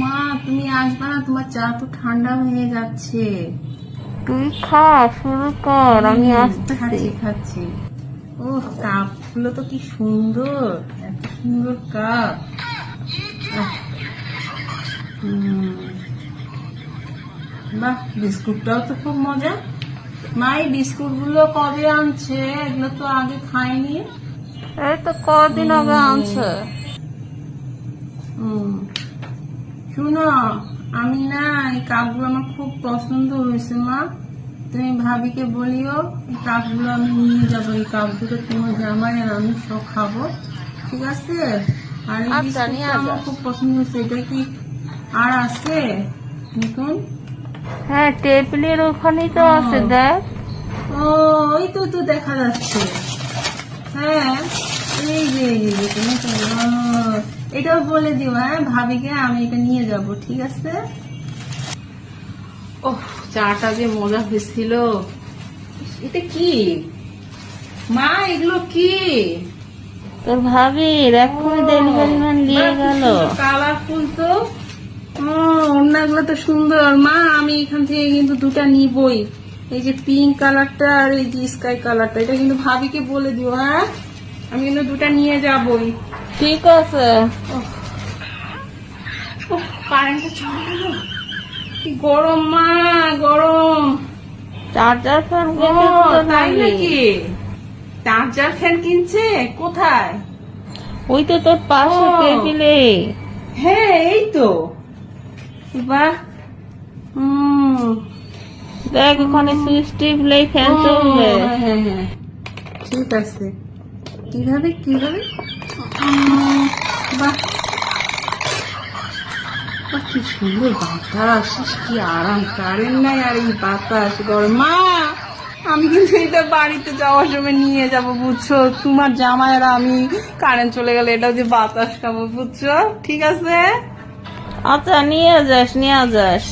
মা তুমি আসবে না তোমার চা তো ঠান্ডা হয়ে যাচ্ছে। তুই খা শুরু কর আমি হুম, খাচ্ছি খাচ্ছি। ও কাপগুলো তো কি সুন্দর এত সুন্দর কাপ। বাহ বিস্কুটটাও তো খুব মজা। মা এই বিস্কুটগুলো কবে আনছে? এগুলো তো আগে খাইনি। এই তো কদিন আগে আনছে। শুনো আমি না এই কাপগুলো আমার খুব পছন্দ হয়েছে মা তুমি ভাবিকে বলিও এই কাপগুলো আমি নিয়ে যাব এই কাপগুলো তোমার জামাই আর আমি সব খাব ঠিক আছে আর এই আচ্ছা, আমার খুব পছন্দ হয়েছে এটা কি আর আছে নতুন হ্যাঁ টেবিলের ওখানেই তো আছে দেখ ও ওই তো তো দেখা যাচ্ছে হ্যাঁ এই যে এই যে, তুমি এটাও বলে দিও হ্যাঁ? ভাবিকে আমি এটা নিয়ে যাব ঠিক আছে? ও চাটা যে মজা হয়েছিল। এটা কি? মা এগুলো কি? তোর ভাবির এক্ষুনি ডেলিভারি ম্যান নিয়ে গেল। কালারফুল তো। ও ওড়নাগুলো তো সুন্দর। মা আমি এখান থেকে কিন্তু দুটা নিবই। এই যে পিঙ্ক কালারটা আর এই যে স্কাই কালারটা এটা কিন্তু ভাবিকে বলে দিও হ্যাঁ? আমি কিন্তু দুটা নিয়ে যাবই। ঠিক আছে। কারেন্টটা চলে গেল। কি গরম মা গরম। চার্জার ফ্যান তাই নাকি? চার্জার ফ্যান কিনছে? কোথায়? ওই তো তোর পাশে। টেবিলে। হ্যাঁ এই তো। বাহ। হুম। দেখ ওখানে সুইচ টিপলেই ফ্যান চলবে। হ্যাঁ, হ্যাঁ, হ্যাঁ। ঠিক আছে। কীভাবে কীভাবে? বাহ। কি সুন্দর বাতাস কি আরাম। কারেন্ট নাই আর এই বাতাস, গরম। মা, আমি কিন্তু এটা বাড়িতে যাওয়ার সময় নিয়ে যাব, বুঝছ? তোমার জামাইয়ের আমি কারেন্ট চলে গেলে এটা যে বাতাস খাব, বুঝছ? ঠিক আছে? আচ্ছা নিয়ে যাস নিয়ে যাস।